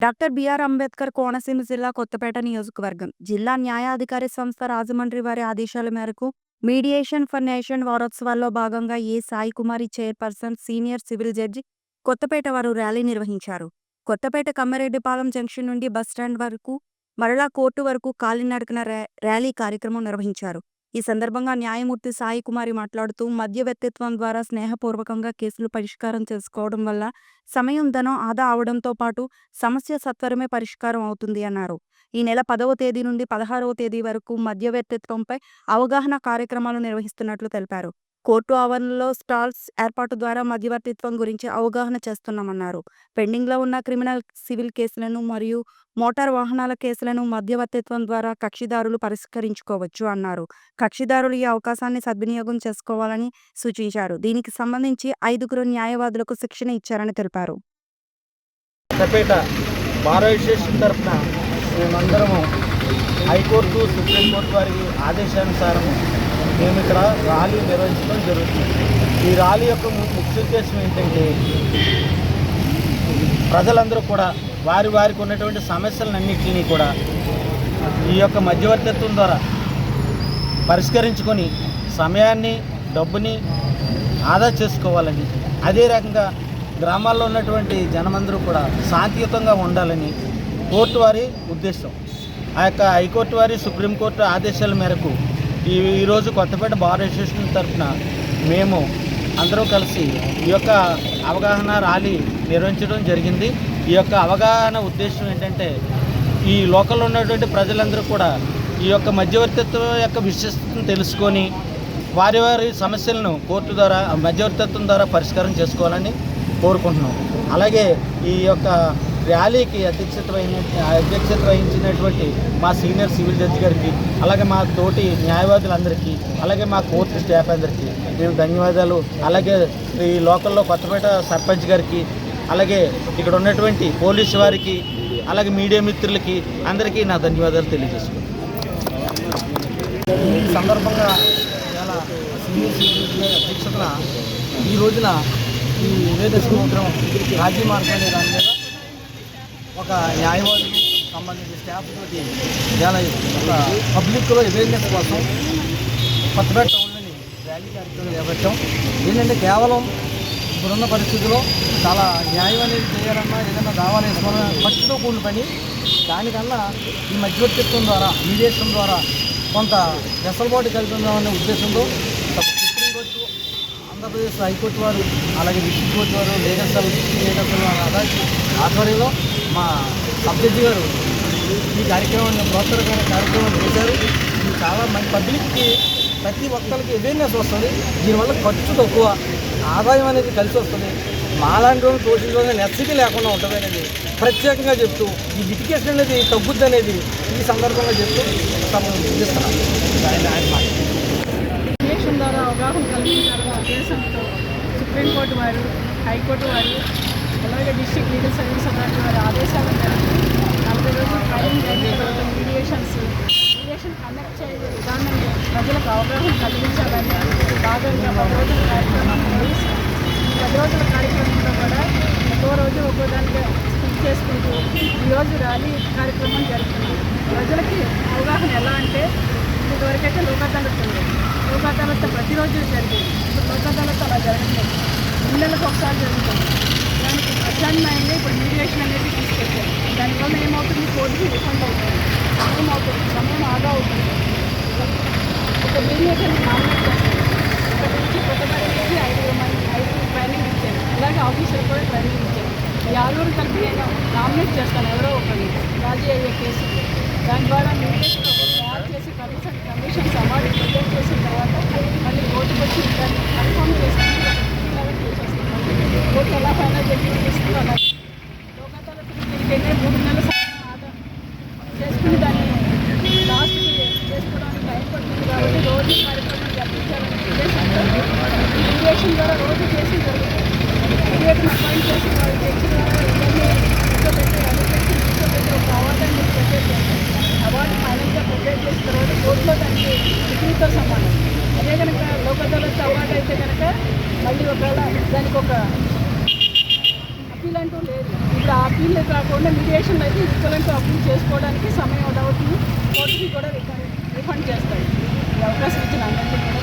Doctor BR Ambedkar Konaseema జిల్లా కొత్తపేట నియోజకవర్గం. జిల్లా న్యాయాధికారి సంస్థ రాజమండ్రి వారి ఆదేశాల మేరకు మీడియేషన్ ఫర్ నేషన్ వారోత్సవాల్లో భాగంగా A Sai Kumari chairperson senior civil judge Kothapeta వారు ర్యాలీ నిర్వహించారు. కొత్తపేట కమ్మారెడ్డిపాలెం జంక్షన్ నుండి బస్టాండ్ వరకు మరలా కోర్టు వరకు కాలినడకన ర్యాలీ కార్యక్రమం నిర్వహించారు. ఈ సందర్భంగా న్యాయమూర్తి సాయి కుమారి మాట్లాడుతూ మధ్యవర్తిత్వం ద్వారా స్నేహపూర్వకంగా కేసులు పరిష్కారం చేసుకోవడం వల్ల సమయం ధనం ఆదా అవడంతో పాటు సమస్య సత్వరమే పరిష్కారం అవుతుంది అన్నారు. ఈ నెల పదవ తేదీ నుండి పదహారవ తేదీ వరకు మధ్యవర్తిత్వంపై అవగాహన కార్యక్రమాలు నిర్వహిస్తున్నట్లు తెలిపారు. కోర్టు ఆవరణలో స్టాల్స్ ఏర్పాటు ద్వారా మధ్యవర్తిత్వం గురించి అవగాహన చేస్తున్నామన్నారు. పెండింగ్లో ఉన్న క్రిమినల్ సివిల్ కేసులను మరియు మోటార్ వాహనాల కేసులను మధ్యవర్తిత్వం ద్వారా కక్షిదారులు పరిష్కరించుకోవచ్చు అన్నారు. కక్షిదారులు ఈ అవకాశాన్ని సద్వినియోగం చేసుకోవాలని సూచించారు. దీనికి సంబంధించి ఐదుగురు న్యాయవాదులకు శిక్షణ ఇచ్చారని తెలిపారు. తరఫున మేమందరము హైకోర్టు సుప్రీంకోర్టు వారి ఆదేశానుసారము మేము ఇక్కడ ర్యాలీ నిర్వహించడం జరుగుతుంది. ఈ ర్యాలీ యొక్క ముఖ్య ఉద్దేశం ఏంటంటే ప్రజలందరూ కూడా వారి వారికి ఉన్నటువంటి సమస్యలన్నింటినీ కూడా ఈ యొక్క మధ్యవర్తిత్వం ద్వారా పరిష్కరించుకొని సమయాన్ని డబ్బుని ఆదా చేసుకోవాలని అదే రకంగా గ్రామాల్లో ఉన్నటువంటి జనమందరూ కూడా శాంతియుతంగా ఉండాలని కోర్టు వారి ఉద్దేశం. ఆ యొక్క హైకోర్టు వారి సుప్రీంకోర్టు ఆదేశాల మేరకు ఈ ఈరోజు కొత్తపేట బార్ అసోసియేషన్ తరఫున మేము అందరూ కలిసి ఈ యొక్క అవగాహన ర్యాలీ నిర్వహించడం జరిగింది. ఈ యొక్క అవగాహన ఉద్దేశం ఏంటంటే ఈ లోకల్లో ఉన్నటువంటి ప్రజలందరూ కూడా ఈ యొక్క మధ్యవర్తిత్వం యొక్క విశిష్టతను తెలుసుకొని వారి వారి సమస్యలను కోర్టు ద్వారా మధ్యవర్తిత్వం ద్వారా పరిష్కారం చేసుకోవాలని కోరుకుంటున్నాం. అలాగే ఈ యొక్క ర్యాలీకి అధ్యక్షత వహి అధ్యక్షత వహించినటువంటి మా సీనియర్ సివిల్ జడ్జి గారికి అలాగే మా తోటి న్యాయవాదులందరికీ అలాగే మా కోర్టు స్టాఫ్ అందరికీ మేము ధన్యవాదాలు. అలాగే ఈ లోకల్లో కొత్తపేట సర్పంచ్ గారికి అలాగే ఇక్కడ ఉన్నటువంటి పోలీసు వారికి అలాగే మీడియా మిత్రులకి అందరికీ నా ధన్యవాదాలు తెలియజేసుకుంటాను ఈ సందర్భంగా ఇవాళ సీనియర్ సిటిజన్ అధ్యక్షతన ఈ రోజున ఈ నివేద సముద్రం రాజ్య మార్గం దాని మీద ఒక న్యాయవాదులు సంబంధించిన స్టాఫ్ తోటి ఒక పబ్లిక్లో అవేర్నెస్ కోసం కొత్తపేట టౌన్లోని ర్యాలీ కార్యక్రమం చేపట్టాం. ఏంటంటే కేవలం ఇప్పుడున్న పరిస్థితుల్లో చాలా న్యాయం అనేది చేయాలన్నా ఏదైనా దావాలు వేసుకోవాలన్నా ఖర్చుతో కూడిన పని. దానికన్నా ఈ మధ్యవర్తిత్వం ద్వారా మీడియేషన్ ద్వారా కొంత వెసలుబాటు కల్పించాలనే ఉద్దేశంతో సుప్రీంకోర్టు ఆంధ్రప్రదేశ్ హైకోర్టు వారు అలాగే డిస్ట్రిక్ట్ కోర్టు వారు లేదంటే సెల్ లీగల్ సెల్ ఆధ్వర్యంలో మా సబ్ గారు ఈ కార్యక్రమాన్ని ప్రోత్సాహకరమైన కార్యక్రమం చేశారు. ఇది చాలా మంచి పబ్లిక్కి ప్రతి ఒక్కరికి అవేర్నెస్ వస్తుంది. దీనివల్ల ఖర్చు తక్కువ ఆదాయం అనేది కలిసి వస్తుంది. మాలాంటి వాళ్ళు తోచించడం నెస్సిటీ లేకుండా ఉంటుంది అనేది ప్రత్యేకంగా చెప్తూ ఈ లిటికేషన్ అనేది తగ్గుద్ది అనేది ఈ సందర్భంగా చెప్తూ తమను ఇస్తున్నాను ద్వారా అవగాహన కల్పించాలన్న ఉద్దేశంతో సుప్రీంకోర్టు వారు హైకోర్టు వారు అలాగే డిస్ట్రిక్ట్ లీగల్ సర్వీస్ అథారిటీ వారి ఆదేశాల మేరకు నలభై రోజులు ట్రైనింగ్ జరిగిన తర్వాత మీడియేషన్స్ మీడియేషన్ కండక్ట్ చేయే విధానాన్ని ప్రజలకు అవగాహన కల్పించాలని భాగంగా పది రోజుల కార్యక్రమం పది రోజుల కార్యక్రమంలో కూడా ఒక్కో రోజు ఒక్కో దానిగా స్కిప్ చేసుకుంటూ ఈరోజు ర్యాలీ కార్యక్రమం జరుగుతుంది. ప్రజలకి అవగాహన ఎలా అంటే ఇదివరకైతే లోక్ వస్తుంది ఉంది లోక్ ప్రతిరోజు జరిగేది ఇప్పుడు లోక్ అదాలత్ అలా జరగట్లేదు మూడు నెలలకు ఒకసారి జరుగుతుంది దానికి ప్రత్యామ్నాయంగా ఇప్పుడు మీడియేషన్ అనేది తీసుకొచ్చారు దానివల్ల ఏమవుతుంది? కోర్టుకి రిఫండ్ అవుతుంది. సమయం అవుతుంది సమయం ఆదా అవుతుంది. ఒక మీడియేషన్ నామినేట్ చేస్తారు. ఇక్కడ నుంచి కొత్తపేట ఐదు మంది ఐదు ట్రైనింగ్ ఇచ్చారు. అలాగే ఆఫీసర్ కూడా ట్రైనింగ్ ఇచ్చారు. ఈ ఆరుగురు కలిపి నేను నామినేట్ చేస్తాను ఎవరో ఒకరిని. రాజీ అయ్యే కేసు. దాని ద్వారా మీడియేషన్ తయారు చేసి కమిషన్ కమిషన్ సమాధి ప్రజెంట్ చేసిన తర్వాత మళ్ళీ కోర్టుకు వచ్చి దాన్ని కన్ఫర్మ్ చేసుకుని ఒక ఫిఫ్టీ లెవెల్ చేసేస్తాం కోర్టు ఎలా ఫైనల్ జడ్జిమెంట్ ఇస్తుందో అలా లోక్ అదాలత్కి తిరిగితే మూడు నెలల సమయం ఆదా చేసుకుని దాన్ని లాస్ట్కి చేసుకోవడానికి టైం పడుతుంది కాబట్టి రోజు కార్యక్రమం జరిపించాలని ఉద్దేశంతో మీడియేషన్ ద్వారా రోజు చేసి జరుగుతుంది మీడియేషన్ అపాయింట్ చేసి వాళ్ళు తెచ్చిన ఇవన్నీ కూర్చోబెట్టి అడ్వకేట్స్ కూర్చోబెట్టి ఒక అవార్డు ప్రిపేర్ చేస్తారు అవార్డు ఫైనల్గా ప్రిపేర్ చేసిన తర్వాత కోర్టులో దానికి డిగ్రీతో సమానం అదే కనుక లోక్ అదాలత్ అవార్డు అయితే కనుక మళ్ళీ ఒకవేళ దానికి ఒక అప్పీల్ అంటూ లేదు ఇప్పుడు ఆ అప్పీల్ కాకుండా మీడియేషన్ అయితే ఈక్వలెంట్ అప్రూవ్ చేసుకోవడానికి సమయం డౌట్ని కోర్టుకి కూడా రిఫండ్ రిఫండ్ చేస్తాయి ఈ అవకాశం ఇచ్చిన అందరికీ